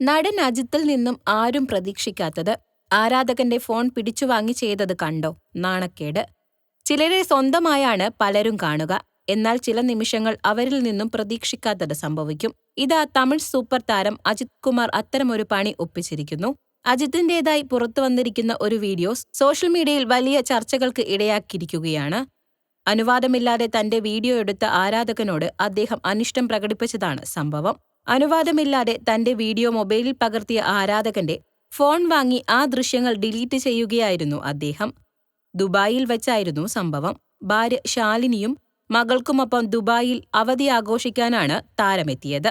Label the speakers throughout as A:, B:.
A: നടൻ അജിത്തിൽ നിന്നും ആരും പ്രതീക്ഷിക്കാത്തത് ആരാധകന്റെ ഫോൺ പിടിച്ചുവാങ്ങി ചെയ്തത് കണ്ടോ? നാണക്കേട്. ചിലരെ സ്വന്തമായാണ് പലരും കാണുക. എന്നാൽ ചില നിമിഷങ്ങൾ അവരിൽ നിന്നും പ്രതീക്ഷിക്കാത്തത് സംഭവിക്കും. ഇതാ തമിഴ് സൂപ്പർ താരം അജിത് കുമാർ അത്തരമൊരു പണി ഒപ്പിച്ചിരിക്കുന്നു. അജിത്തിന്റേതായി പുറത്തുവന്നിരിക്കുന്ന ഒരു വീഡിയോസ് സോഷ്യൽ മീഡിയയിൽ വലിയ ചർച്ചകൾക്ക് ഇടയാക്കിയിരിക്കുകയാണ്. അനുവാദമില്ലാതെ തന്റെ വീഡിയോ എടുത്ത ആരാധകനോട് അദ്ദേഹം അനിഷ്ടം പ്രകടിപ്പിച്ചതാണ് സംഭവം. അനുവാദമില്ലാതെ തന്റെ വീഡിയോ മൊബൈലിൽ പകർത്തിയ ആരാധകന്റെ ഫോൺ വാങ്ങി ആ ദൃശ്യങ്ങൾ ഡിലീറ്റ് ചെയ്യുകയായിരുന്നു അദ്ദേഹം. ദുബായിൽ വെച്ചായിരുന്നു സംഭവം. ഭാര്യ ശാലിനിയും മകൾക്കുമൊപ്പം ദുബായിൽ അവധി ആഘോഷിക്കാനാണ് താരമെത്തിയത്.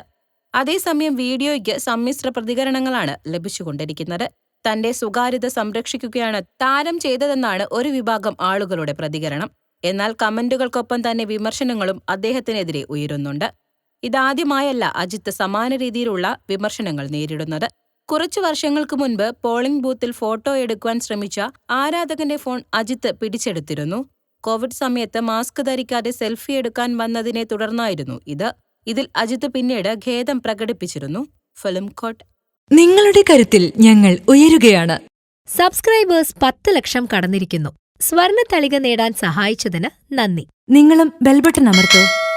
A: അതേസമയം വീഡിയോയ്ക്ക് സമ്മിശ്ര പ്രതികരണങ്ങളാണ് ലഭിച്ചുകൊണ്ടിരിക്കുന്നത്. തന്റെ സ്വകാര്യത സംരക്ഷിക്കുകയാണ് താരം ചെയ്തതെന്നാണ് ഒരു വിഭാഗം ആളുകളുടെ പ്രതികരണം. എന്നാൽ കമന്റുകൾക്കൊപ്പം തന്നെ വിമർശനങ്ങളും അദ്ദേഹത്തിനെതിരെ ഉയരുന്നുണ്ട്. ഇതാദ്യമായല്ല അജിത്ത് സമാന രീതിയിലുള്ള വിമർശനങ്ങൾ നേരിടുന്നത്. കുറച്ചു വർഷങ്ങൾക്ക് മുൻപ് പോളിംഗ് ബൂത്തിൽ ഫോട്ടോ എടുക്കുവാൻ ശ്രമിച്ച ആരാധകന്റെ ഫോൺ അജിത്ത് പിടിച്ചെടുത്തിരുന്നു. കോവിഡ് സമയത്ത് മാസ്ക് ധരിക്കാതെ സെൽഫി എടുക്കാൻ വന്നതിനെ തുടർന്നായിരുന്നു ഇത്. ഇതിൽ അജിത്ത് പിന്നീട് ഖേദം പ്രകടിപ്പിച്ചിരുന്നു. Film coat.
B: നിങ്ങളുടെ കരുത്തിൽ ഞങ്ങൾ ഉയരുകയാണ്.
C: സബ്സ്ക്രൈബേഴ്സ് പത്ത് ലക്ഷം കടന്നിരിക്കുന്നു. സ്വർണ തളിക നേടാൻ സഹായിച്ചതിന് നന്ദി.
B: നിങ്ങളും ബെൽബട്ടൺ അമർത്തോ.